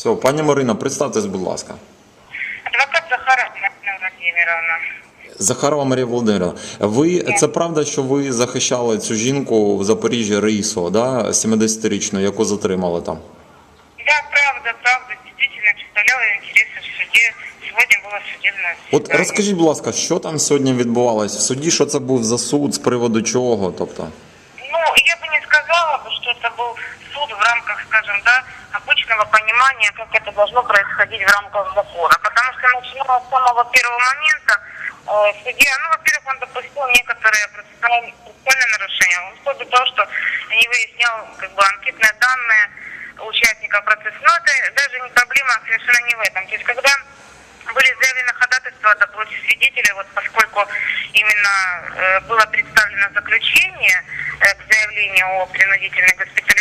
Все, пані Марина, представтесь, будь ласка. Адвокат Захарова Марина Владимировна. Захарова Марія Володимирівна, ви це правда, що ви захищали цю жінку в Запоріжжі Рисо, да, 70-річну, яку затримали там? Да, правда, правда, действительно представляла интересы в суде. Сегодня было судебное От розкажіть, будь ласка, що там сьогодні відбувалось в суді? Що це був за суд, з приводу чого? Тобто, суд в рамках, скажем, да, обычного понимания, как это должно происходить в рамках закона. Потому что начиная с самого первого момента, э, судья, ну, во-первых, он допустил некоторые процессуальные нарушения. Он вплоть того, что не выяснял, как бы, анкетные данные участников процесса. Но это даже не проблема совершенно не в этом. То есть, когда были заявлены ходатайства да, против свидетелей, вот поскольку именно э, было представлено заключение э, к заявлению о принудительной госпитализации,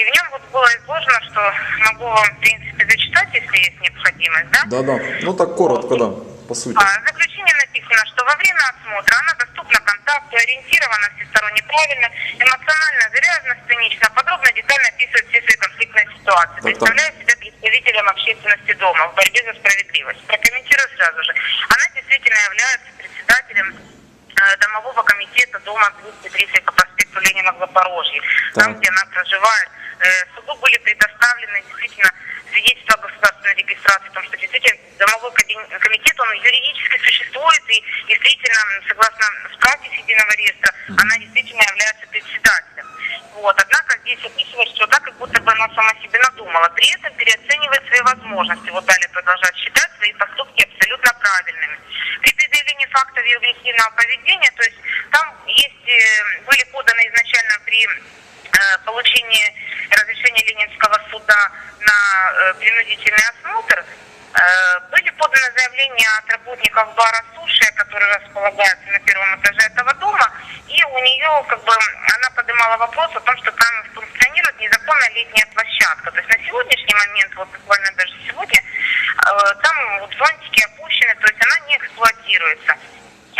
и в нем вот было изложено, что могу вам, в принципе, зачитать, если есть необходимость, да? да, да. Ну так коротко, да, по суті. А, в заключении написано, что во время осмотра она доступна контакту, ориентирована всесторонне правильно, эмоционально заряжена, сценично, подробно, детально описывает все свои конфликтные ситуации, Так, представляет себя представителем общественности дома в борьбе за справедливость. Прокомментирую сразу же. Она действительно является председателем э, домового комитета дома 230 по проспекту Ленина в Запорожье, там, Так. где она проживает. Э, Суду были предоставлены действительно свидетельства о государственной регистрации, о том, что действительно домовой комитет, он юридически существует, и действительно, согласно справке с единого реестра, она действительно является председателем. Вот. Однако здесь описывается, что так, как будто бы она сама себе надумала. При этом переоценивает свои возможности. Вот далее продолжает считать свои поступки абсолютно правильными. При предъявлении фактов ее агрессивного поведения, то есть там есть, э, были поданы изначально при э, получении разрешения Ленинского суда на э, принудительный осмотр, э, были поданы заявления от работников бара «Суши», который располагается на первом этаже этого дома, и у нее, как бы, она поднимала вопрос о том, что там функционирует незаконная летняя площадка. То есть на сегодняшний момент, вот буквально даже сегодня, э, там вот зонтики опущены, то есть она не эксплуатируется.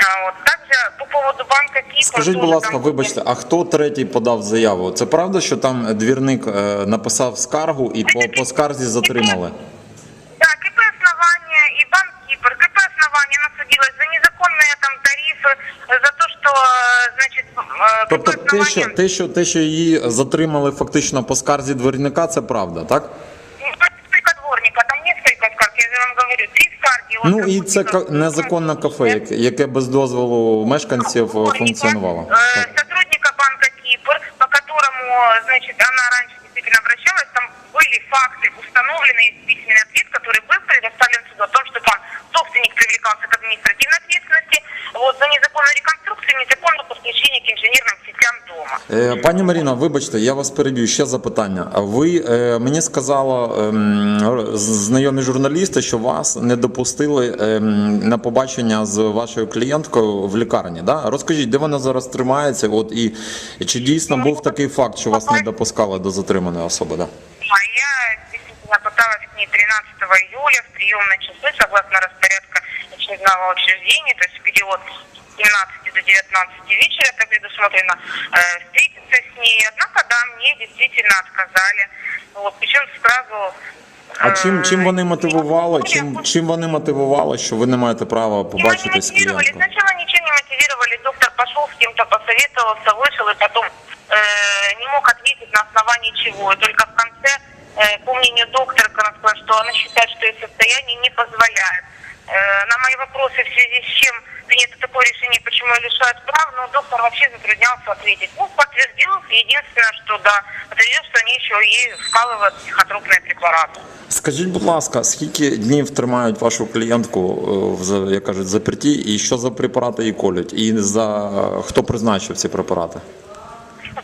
А Вот. Также по поводу банка Кипр... Скажіть, будь тоже ласка, там- вибачте, а хто третій подав заяву? Це правда, що там двірник е, написав скаргу і по, по скарзі затримали? Да, КП основания и банк Кипр. КП основания она судилась за незаконные там тарифы, за то, что, э, значит, э, Тобто КП те, що, основания... те, що, те, що її затримали фактично по скарзі двірника, це правда, так? говорю, три скарги. от Ну і це работников- ка- незаконне кафе, яке, яке без дозволу мешканців е, Дворника, функціонувало. э, Так. Сотрудника банка Кипр, по которому, значит, она раньше действительно обращалась, там были факты установлены и письменный ответ, который был предоставлен суду о том, что там собственник привлекался к административной ответственности вот, за незаконную реконструкцию, незаконное подключение к инженерным сетям дома. Е, Пані Маріна, вибачте, я вас переб'ю. Ще запитання. А Ви е, мені сказала ем, знайомі журналісти, що вас не допустили ем, на побачення з вашою клієнткою в лікарні. Да? Розкажіть, де вона зараз тримається? От і, і чи дійсно був такий факт, що вас не допускали до затриманої особи? Да? А я действительно пыталась к ней 13 июля в приемной часы, согласно распорядка очередного учреждения, то есть в период с 17 до 19 вечера это предусмотрено, э, встретиться с ней. Однако, да, мне действительно отказали. Вот, причем сразу... А э, чим, чим вони мотивували? ну, Чим, я- чим вони мотивували, що ви не маєте права Его не побачитись з мотивировали. клієнткою? Сначала ничем не мотивировали. Доктор пошел с кем-то посоветовался, вышел и потом э, не мог ответить на основании чего. И только в конце, э, по мнению доктора, она сказала, что она считает, что ее состояние не позволяет. Э, на мои вопросы в связи с чем принято такое решение, почему ее лишают прав, но доктор вообще затруднялся ответить. Ну, подтвердил единственное, что да, подтвердил, что они еще ей вкалывают психотропные препараты. Скажіть, будь ласка, скільки днів тримають вашу клієнтку е, в за- як кажуть, заперті, і що за препарати їй колють? І за хто призначив ці препарати?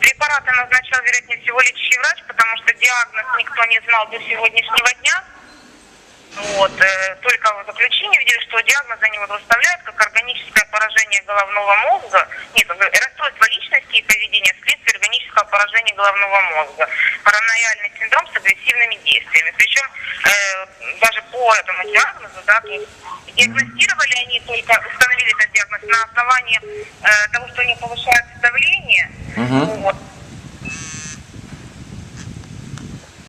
Препараты назначал, вероятнее всего, лечащий врач, потому что диагноз никто не знал до сегодняшнего дня. Вот, заключении видели, что диагноз они вот выставляют как органическое поражение головного мозга, нет, расстройство личности и поведения вследствие органического поражения головного мозга, параноидальный синдром с агрессивными действиями. Причем э, даже по этому диагнозу, да, то есть диагностировали они только, установили этот диагноз на основании э, того, что у них повышается давление, Мгм. вот,